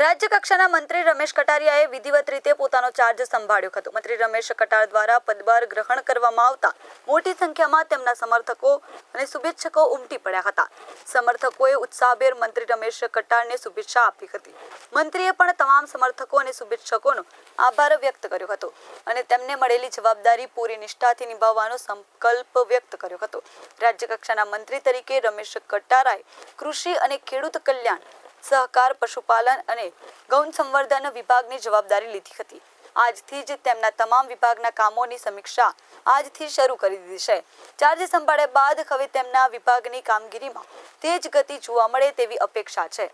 રાજ્ય કક્ષાના મંત્રી રમેશ કટારિયાએ વિધિવત રીતે પોતાનો ચાર્જ સંભાળ્યો હતો. મંત્રી રમેશ કટાર દ્વારા પદભાર ગ્રહણ કરવામાં આવતા મોટી સંખ્યામાં તેમના સમર્થકો અને શુભેચ્છકો ઉમટી પડ્યા હતા. સમર્થકોએ ઉત્સાહભેર મંત્રી રમેશ કટારને શુભેચ્છા આપી હતી. મંત્રીએ પણ તમામ સમર્થકો અને શુભેચ્છકોનો આભાર વ્યક્ત કર્યો હતો અને તેમને મળેલી જવાબદારી પૂરી નિષ્ઠાથી નિભાવવાનો સંકલ્પ વ્યક્ત કર્યો હતો. રાજ્ય કક્ષાના મંત્રી તરીકે રમેશ કટારાએ કૃષિ અને ખેડૂત કલ્યાણ સહકાર, પશુપાલન અને ગૌણ સંવર્ધન વિભાગની જવાબદારી લીધી હતી. આજથી જ તેમના તમામ વિભાગના કામોની સમીક્ષા આજથી શરૂ કરી દીધી છે. ચાર્જ સંભાળ્યા બાદ હવે તેમના વિભાગની કામગીરીમાં તેજ ગતિ જોવા મળે તેવી અપેક્ષા છે.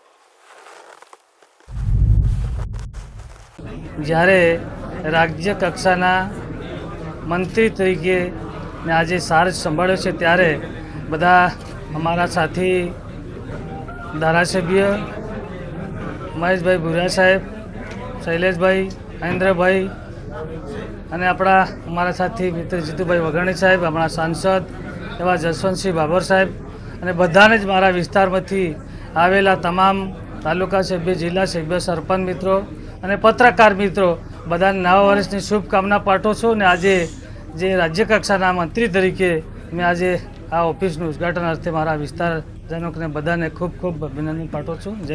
જ્યારે રાજ્ય કક્ષાના મંત્રી તરીકે આજે ચાર્જ સંભાળ્યો છે, ત્યારે બધા અમારા સાથી ધારાસભ્ય મહેશભાઈ ભુરા સાહેબ, શૈલેષભાઈ, મહેન્દ્રભાઈ અને આપણા અમારા સાથી મિત્ર જીતુભાઈ વઘાણી સાહેબ, આપણા સાંસદ એવા જસવંતસિંહ બાબર સાહેબ અને બધાને જ મારા વિસ્તારમાંથી આવેલા તમામ તાલુકા સભ્ય, જિલ્લા સભ્ય, સરપંચ મિત્રો અને પત્રકાર મિત્રો, બધાને નવા વર્ષની શુભકામના પાઠવું છું અને આજે જે રાજ્ય કક્ષાના મંત્રી તરીકે મેં આજે આ ઓફિસનું ઉદ્ઘાટન અર્થે મારા વિસ્તારજનોને બધાને ખૂબ ખૂબ અભિનંદન પાઠવું છું.